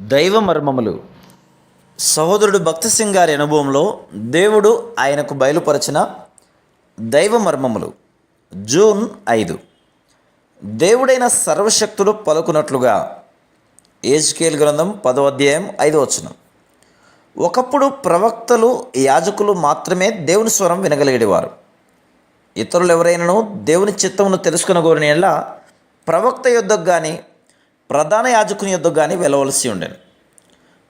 దైవ మర్మములు. సహోదరుడు భక్తి సింగ్ గారి అనుభవంలో దేవుడు ఆయనకు బయలుపరచిన దైవ మర్మములు. జూన్ ఐదు. దేవుడైన సర్వశక్తులు పలుకున్నట్లుగా ఏజ్కేల్ గ్రంథం పదో అధ్యాయం ఐదో వచనం. ఒకప్పుడు ప్రవక్తలు యాజకులు మాత్రమే దేవుని స్వరం వినగలిగేవారు. ఇతరులు ఎవరైనాను దేవుని చిత్తమును తెలుసుకునగోరిన ప్రవక్త యుద్ధకు కానీ ప్రధాన యాజకుని యుద్ధకు కానీ వెళ్ళవలసి ఉండేది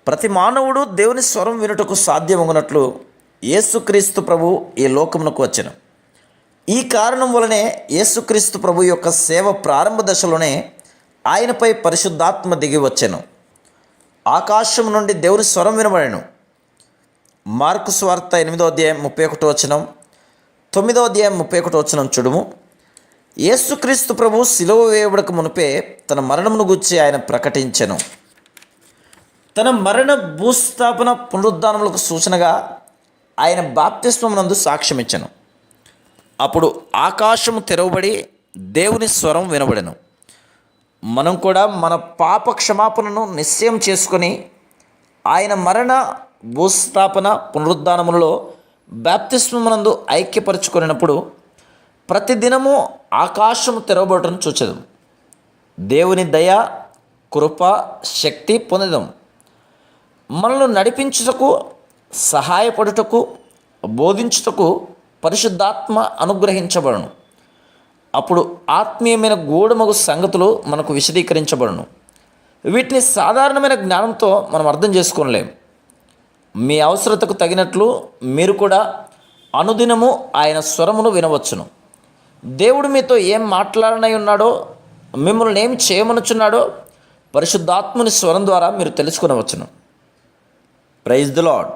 ప్రతి మానవుడు దేవుని స్వరం వినుటకు సాధ్యమగునట్లు యేసుక్రీస్తు ప్రభు ఈ లోకమునకు వచ్చిన. ఈ కారణం వలనే యేసుక్రీస్తు ప్రభు యొక్క సేవ ప్రారంభ దశలోనే ఆయనపై పరిశుద్ధాత్మ దిగి వచ్చాను. ఆకాశం నుండి దేవుని స్వరం వినబడాను. మార్కు స్వార్త ఎనిమిదో అధ్యాయం ముప్పై ఒకటో వచనం తొమ్మిదో అధ్యాయం ముప్పై ఒకటో వచనం చూడుము. యేసుక్రీస్తు ప్రభు సిలువ వేయబడక మునిపే తన మరణమును గుర్చి ఆయన ప్రకటించెను. తన మరణ భూస్థాపన పునరుద్ధానములకు సూచనగా ఆయన బాప్తిస్వమునందు సాక్ష్యం ఇచ్చెను అప్పుడు ఆకాశము తెరవబడి దేవుని స్వరం వినబడెను. మనం కూడా మన పాప క్షమాపణను నిశ్చయం చేసుకొని ఆయన మరణ భూస్థాపన పునరుద్ధానములలో బాప్తిస్వమునందు ఐక్యపరచుకున్నప్పుడు ప్రతిదినము ఆకాశము తెరవబడటం చూచదు దేవుని దయ కృప శక్తి పొందడం మనల్ని నడిపించుటకు సహాయపడుటకు బోధించుటకు పరిశుద్ధాత్మ అనుగ్రహించబడను. అప్పుడు ఆత్మీయమైన గూఢమగు సంగతులు మనకు విశదీకరించబడను. వీటిని సాధారణమైన జ్ఞానంతో మనం అర్థం చేసుకోలేం మీ అవసరతకు తగినట్లు మీరు కూడా అనుదినము ఆయన స్వరమును వినవచ్చును. దేవుడు మీతో ఏం మాట్లాడనై ఉన్నాడో మిమ్మల్ని ఏం చేయమనుచున్నాడో పరిశుద్ధాత్ముని స్వరం ద్వారా మీరు తెలుసుకునవచ్చును. Praise the lord